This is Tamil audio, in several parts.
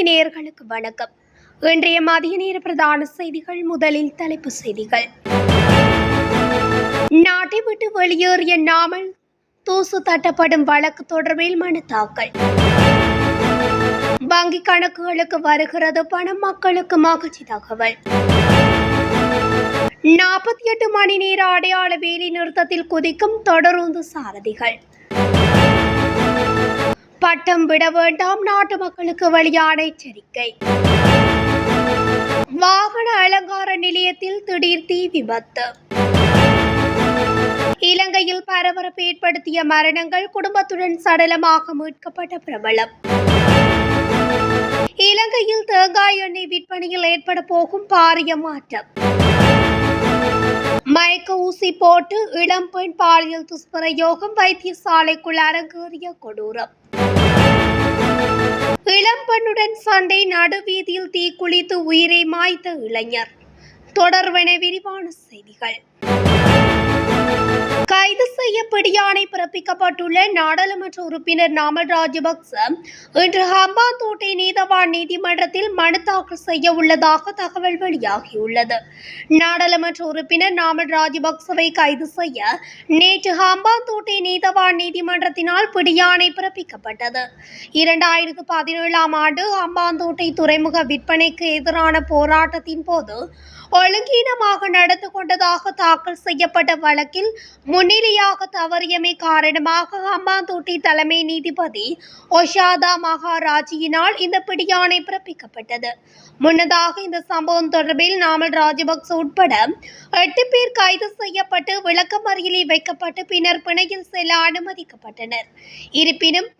நேயர்களுக்கு வணக்கம். இன்றைய மதிய நேர பிரதான செய்திகள் முதலில் தலைப்பு செய்திகள். நாட்டை விட்டு வெளியேறிய நாமல் தூசு தட்டப்படும் வழக்கு தொடர்பில் மனு தாக்கல். வங்கி கணக்குகளுக்கு வருகிறது பணம் மக்களுக்கு மகிழ்ச்சி தகவல். நாற்பத்தி எட்டு மணி நேர அடையாள வேலை நிறுத்தத்தில் குதிக்கும் தொடருந்து சாரதிகள். பட்டம் விட வேண்டாம். நாட்டு மக்களுக்கு வெளியான எச்சரிக்கை. வாகன அலங்கார நிலையத்தில் திடீர் தீ விபத்து. இலங்கையில் பரபரப்பு ஏற்படுத்திய மரணங்கள் குடும்பத்துடன் சடலமாக மீட்கப்பட்ட பிரபலம். இலங்கையில் தேங்காய் எண்ணெய் விற்பனையில் ஏற்பட போகும் பாரிய மாற்றம். மயக்க ஊசி போட்டு இளம்பெண் பாலியல் துஷ்பிரயோகம் வைத்தியசாலைக்குள் அரங்கேறிய கொடூரம். இளம்பெண்ணுடன் சண்டை நடுவீதியில் தீக்குளித்து உயிரை மாய்த்த இளைஞர். தொடர்வென விரிவான செய்திகள். கைது செய்ய பிடியாணை பிறப்பிக்கப்பட்டுள்ள நாடாளுமன்ற உறுப்பினர் நாமல் ராஜபக்ச இன்று ஹம்பாந்தோட்டை நீதவான் நீதிமன்றத்தில் மனு தாக்கல் செய்ய உள்ளதாக தகவல் வெளியாகியுள்ளது. நாடாளுமன்ற உறுப்பினர் நாமல் ராஜபக்சவை கைது செய்ய நேற்று ஹம்பாந்தோட்டை நீதவான் நீதிமன்றத்தினால் பிடியாணை பிறப்பிக்கப்பட்டது. இரண்டாயிரத்து பதினேழாம் ஆண்டு ஹம்பாந்தோட்டை துறைமுக விற்பனைக்கு எதிரான போராட்டத்தின் போது ஒழுங்கீனமாக நடந்து கொண்டதாக தாக்கல் செய்யப்பட்ட வழக்கில் முன்னிலையாக தவறியமை காரணமாக ஹம்பாந்தோட்டை தலைமை நீதிபதி ஒஷாதா மகாராஜியினால் இந்த பிடியாணை பிறப்பிக்கப்பட்டது. முன்னதாக இந்த சம்பவம் தொடர்பில் நாமல் ராஜபக்ச உட்பட எட்டு பேர் கைது செய்யப்பட்டு விளக்கமறியலில் வைக்கப்பட்டு பின்னர் பிணையில் செல்ல அனுமதிக்கப்பட்டனர். இருப்பினும்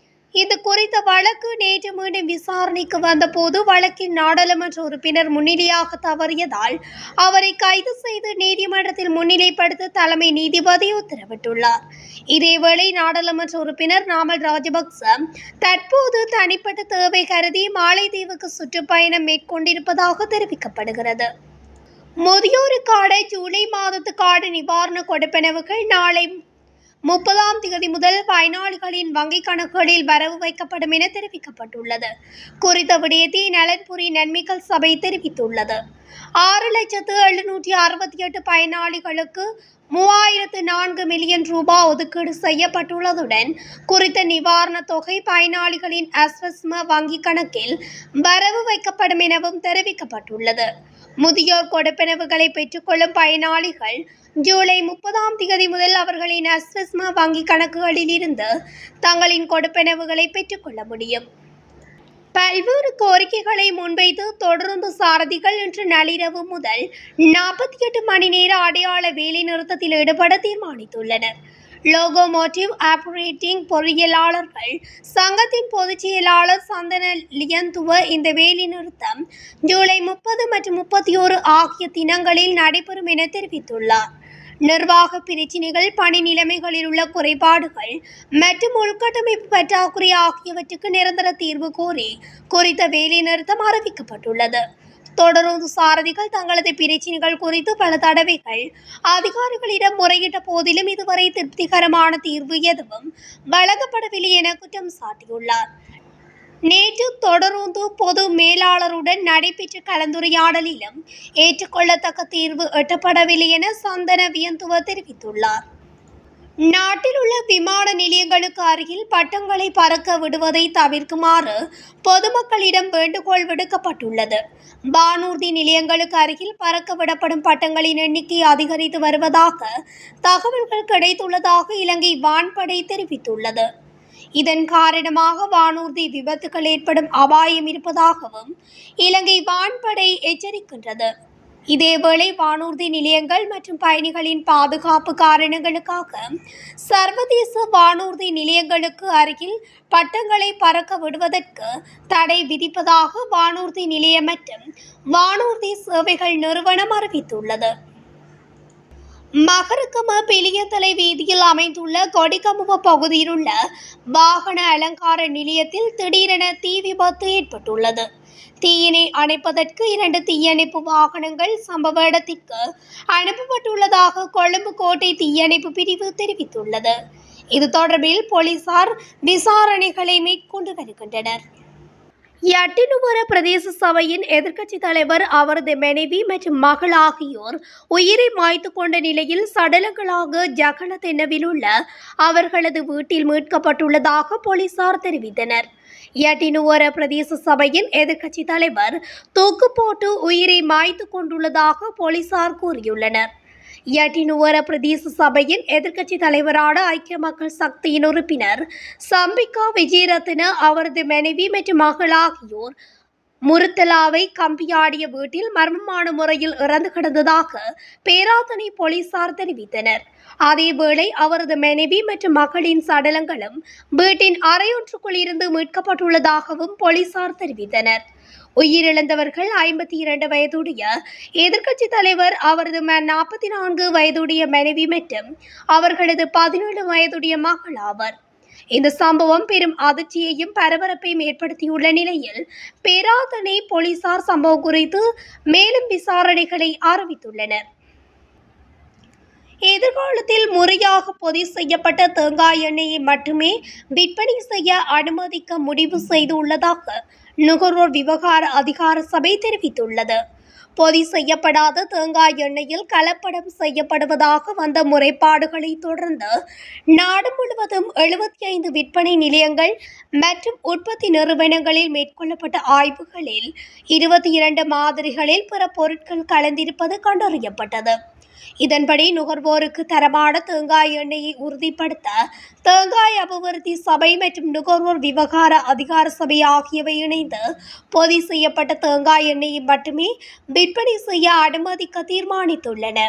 இது குறித்த வழக்கு நேற்று மீண்டும் விசாரணைக்கு வந்தபோது வழக்கின் நாடாளுமன்ற உறுப்பினர் முன்னிலையாக தவறியதால் அவரை கைது செய்து நீதிமன்றத்தில் முன்னிலைப்படுத்த தலைமை நீதிபதி உத்தரவிட்டுள்ளார். இதேவேளை நாடாளுமன்ற உறுப்பினர் நாமல் ராஜபக்ச தற்போது தனிப்பட்ட தேவை கருதி மாலைதீவுக்கு சுற்றுப்பயணம் மேற்கொண்டிருப்பதாக தெரிவிக்கப்படுகிறது. முதியோருக்கான ஜூலை மாதத்துக்கான நிவாரண கொடுப்பனவுகள் நாளை முப்பதாம் தேதி முதல் பயனாளிகளின் வங்கிக் கணக்குகளில் வரவு வைக்கப்படும் என தெரிவிக்கப்பட்டுள்ளது. குறித்த விடயத்தை நலன்புரி நன்மைகள் சபை தெரிவித்துள்ளது. ஆறு லட்சத்து எழுநூற்றி அறுபத்தி எட்டு பயனாளிகளுக்கு மூவாயிரத்து நான்கு மில்லியன் ரூபாய் ஒதுக்கீடு செய்யப்பட்டுள்ளதுடன் குறித்த நிவாரணத் தொகை பயனாளிகளின் அஸ்வஸ்ம வங்கிக் கணக்கில் வரவு வைக்கப்படும் எனவும் தெரிவிக்கப்பட்டுள்ளது. முதியோர் கொடுப்பனவுகளை பெற்றுக்கொள்ளும் பயனாளிகள் ஜூலை முப்பதாம் தேதி முதல் அவர்களின் அஸ்வஸ்மா வங்கி கணக்குகளில் இருந்து தங்களின் கொடுப்பனவுகளை பெற்றுக்கொள்ள முடியும். பல்வேறு கோரிக்கைகளை முன்வைத்து தொடர்ந்து சாரதிகள் இன்று நள்ளிரவு முதல் நாற்பத்தி எட்டு மணி நேர அடையாள வேலை நிறுத்தத்தில் ஈடுபட தீர்மானித்துள்ளனர். லோகோமோட்டிவ் ஆப்ரேட்டிங் பொறியியலாளர்கள். சங்கத்தின் பொதுச் செயலாளர் சந்தன லியந்துவ இந்த வேலை நிறுத்தம் ஜூலை முப்பது மற்றும் முப்பத்தி ஓரு ஆகிய தினங்களில் நடைபெறும் என தெரிவித்துள்ளார். நிர்வாக பிரச்சினைகள் பணி நிலைமைகளில் உள்ள குறைபாடுகள் மற்றும் உள்கட்டமைப்பு பற்றாக்குறை ஆகியவற்றுக்கு நிரந்தர தீர்வு கோரி குறித்த வேலைநிறுத்தம் அறிவிக்கப்பட்டுள்ளது. தொடர்ந்து சாரதிகள் தங்களது பிரச்சினைகள் குறித்து பல தடவைகள் அதிகாரிகளிடம் முறையிட்ட போதிலும் இதுவரை திருப்திகரமான தீர்வு எதுவும் வழங்கப்படவில்லை என குற்றம் சாட்டியுள்ளார். நேற்று தொடருந்து பொது மேலாளருடன் நடைபெற்ற கலந்துரையாடலிலும் ஏற்றுக்கொள்ளத்தக்க தீர்வு எட்டப்படவில்லை என சந்தன வியந்துவ தெரிவித்துள்ளார். நாட்டில் உள்ள விமான நிலையங்களுக்கு அருகில் பட்டங்களை பறக்க விடுவதை தவிர்க்குமாறு பொதுமக்களிடம் வேண்டுகோள் விடுக்கப்பட்டுள்ளது. வானூர்தி நிலையங்களுக்கு அருகில் பறக்க விடப்படும் பட்டங்களின் எண்ணிக்கை அதிகரித்து வருவதாக தகவல்கள் கிடைத்துள்ளதாக இலங்கை வான்படை தெரிவித்துள்ளது. இதன் காரணமாக வானூர்தி விபத்துகள் ஏற்படும் அபாயம் இருப்பதாகவும் இலங்கை வான்படை எச்சரிக்கின்றது. இதேவேளை வானூர்தி நிலையங்கள் மற்றும் பயணிகளின் பாதுகாப்பு காரணங்களுக்காக சர்வதேச வானூர்தி நிலையங்களுக்கு அருகில் பட்டங்களை பறக்க விடுவதற்கு தடை விதிப்பதாக வானூர்தி நிலையம் மற்றும் வானூர்தி சேவைகள் நிறுவனம் அறிவித்துள்ளது. மகரக்கம பெலியத்தலை வீதியில் அமைந்துள்ள கொடிக்கமுக பகுதியில் உள்ள வாகன அலங்கார நிலையத்தில் திடீரென தீ விபத்து ஏற்பட்டுள்ளது. தீயினை அணைப்பதற்கு இரண்டு தீயணைப்பு வாகனங்கள் சம்பவ இடத்திற்கு அனுப்பப்பட்டுள்ளதாக கொழும்பு கோட்டை தீயணைப்பு பிரிவு தெரிவித்துள்ளது. இது தொடர்பில் போலீசார் விசாரணைகளை மேற்கொண்டு வருகின்றனர். யட்டினுவர பிரதேச சபையின் எதிர்க்கட்சி தலைவர் அவரது மனைவி மற்றும் மகள் ஆகியோர் உயிரை மாய்த்து கொண்ட நிலையில் சடலங்களாக ஜகனதென்னவில் உள்ள அவர்களது வீட்டில் மீட்கப்பட்டுள்ளதாக போலீசார் தெரிவித்தனர். எட்டினுவர பிரதேச சபையின் எதிர்க்கட்சி தலைவர் தூக்கு போட்டு உயிரை மாய்த்து கொண்டுள்ளதாக போலீசார் கூறியுள்ளனர். எட்டினுவர பிரதேச சபையின் எதிர்க்கட்சி தலைவரான ஐக்கிய மக்கள் சக்தியின் உறுப்பினர் சம்பிகா விஜயரத்ன அவரது மனைவி மற்றும் மகள் ஆகியோர் முருத்தலாவை கம்பியாடிய வீட்டில் மர்மமான முறையில் இறந்து கிடந்ததாக பேராதனை போலீசார் தெரிவித்தனர். அதேவேளை அவரது மனைவி மற்றும் மகளின் சடலங்களும் வீட்டின் அறையொன்றுக்குள் இருந்து மீட்கப்பட்டுள்ளதாகவும் போலீசார் தெரிவித்தனர். உயிரிழந்தவர்கள் ஐம்பத்தி இரண்டு வயதுடைய எதிர்க்கட்சி தலைவர் அவரது நாற்பத்தி நான்கு வயதுடைய மனைவி மற்றும் அவர்களது பதினேழு வயதுடைய மகள் ஆவர். இந்த சம்பவம் பெரும் அதிர்ச்சியையும் பரபரப்பையும் ஏற்படுத்தியுள்ள நிலையில் பேராதனை போலீசார் சம்பவம் குறித்து மேலும் விசாரணைகளை ஆரம்பித்துள்ளனர் எதிர்காலத்தில் முறையாக பொதி செய்யப்பட்ட தேங்காய் எண்ணெயை மட்டுமே விற்பனை செய்ய அனுமதிக்க முடிவு செய்துள்ளதாக நுகர்வோர் விவகார அதிகார சபை தெரிவித்துள்ளது. பொதி செய்யப்படாத தேங்காய் எண்ணெயில் கலப்படம் செய்யப்படுவதாக வந்த முறைப்பாடுகளை தொடர்ந்து நாடு முழுவதும் எழுபத்தி ஐந்து விற்பனை நிலையங்கள் மற்றும் உற்பத்தி நிறுவனங்களில் மேற்கொள்ளப்பட்ட ஆய்வுகளில் இருபத்தி இரண்டு மாதிரிகளில் பிற பொருட்கள் கலந்திருப்பது கண்டறியப்பட்டது. இதன்படி நுகர்வோருக்கு தரமான தேங்காய் எண்ணெயை உறுதிப்படுத்த தேங்காய் அபிவிருத்தி சபை மற்றும் நுகர்வோர் விவகார அதிகார சபை ஆகியவை இணைந்து பொதி செய்யப்பட்ட தேங்காய் எண்ணெயை மட்டுமே விற்பனை செய்ய அனுமதிக்க தீர்மானித்துள்ளன.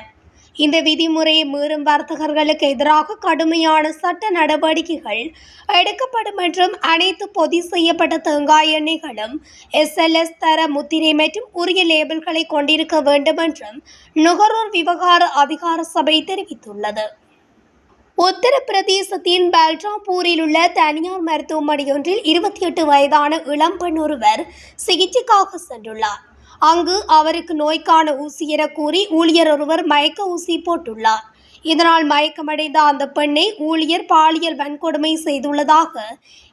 இந்த விதிமுறையை மீறும் வர்த்தகர்களுக்கு எதிராக கடுமையான சட்ட நடவடிக்கைகள் எடுக்கப்படும் என்றும் அனைத்து பொதி செய்யப்பட்ட தேங்காய் எண்ணெய்களும் எஸ்எல்எஸ் தர முத்திரை மற்றும் உரிய லேபிள்களை கொண்டிருக்க வேண்டும் என்றும் நுகர்வோர் விவகார அதிகார சபை தெரிவித்துள்ளது. உத்தரப்பிரதேசத்தின் பல்ராம்பூரில் உள்ள தனியார் மருத்துவமனையொன்றில் இருபத்தி எட்டு வயதான இளம்பெண் ஒருவர் சிகிச்சைக்காக சென்றுள்ளார். அங்கு அவருக்கு நோய்க்கான ஊசி என கூறி ஊழியர் ஒருவர் மயக்க ஊசி போட்டுள்ளார். இதனால் மயக்கமடைந்த அந்த பெண்ணை ஊழியர் பாலியல் வன்கொடுமை செய்துள்ளதாக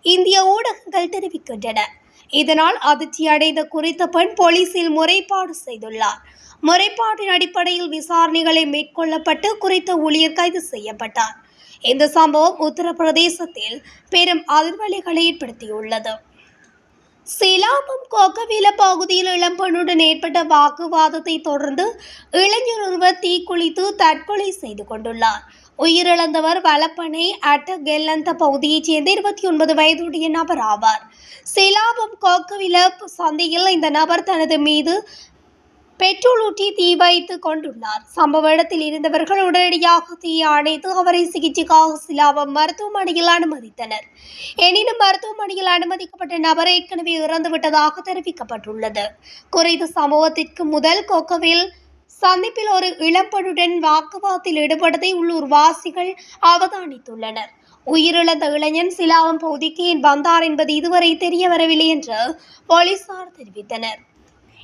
இந்திய ஊடகங்கள் தெரிவிக்கின்றன. இதனால் அதிர்ச்சி அடைந்த குறித்த பெண் போலீசில் முறைப்பாடு செய்துள்ளார். முறைப்பாட்டின் அடிப்படையில் விசாரணைகளை மேற்கொள்ளப்பட்டு குறித்த ஊழியர் கைது செய்யப்பட்டார். இந்த சம்பவம் உத்தரப்பிரதேசத்தில் பெரும் அதிர்வலைகளை ஏற்படுத்தியுள்ளது. சிலாபம் கோக்கவில பகுதியில் இளம்பெண்ணுடன் ஏற்பட்ட வாக்குவாதத்தை தொடர்ந்து இளைஞர் ஒருவர் தீக்குளித்து தற்கொலை செய்து கொண்டுள்ளார். உயிரிழந்தவர் வலப்பனை அட்ட கெல்லந்த பகுதியைச் சேர்ந்த இருபத்தி ஒன்பது வயதுடைய நபர் ஆவார். சிலாபம் கோக்கவில சந்தையில் இந்த நபர் தனது மீது பெட்ரோல் ஊற்றி தீ வைத்து கொண்டுள்ளார். சம்பவ இடத்தில் இருந்தவர்கள் உடனடியாக தீயை அணைத்து அவரை சிகிச்சைக்காக சிலாபம் மருத்துவமனையில் அனுமதித்தனர். எனினும் மருத்துவமனையில் அனுமதிக்கப்பட்ட நபர் ஏற்கனவே இறந்துவிட்டதாக தெரிவிக்கப்பட்டுள்ளது. குறைந்த சம்பவத்திற்கு முதல் கொக்கவில் சந்திப்பில் ஒரு இளம்பெண்ணுடன் வாக்குவாதத்தில் ஈடுபட்டதை உள்ளூர் வாசிகள் அவதானித்துள்ளனர். உயிரிழந்த இளைஞன் சிலாவம் பகுதிக்கு வந்தார் என்பது இதுவரை தெரிய வரவில்லை என்று போலீசார் தெரிவித்தனர்.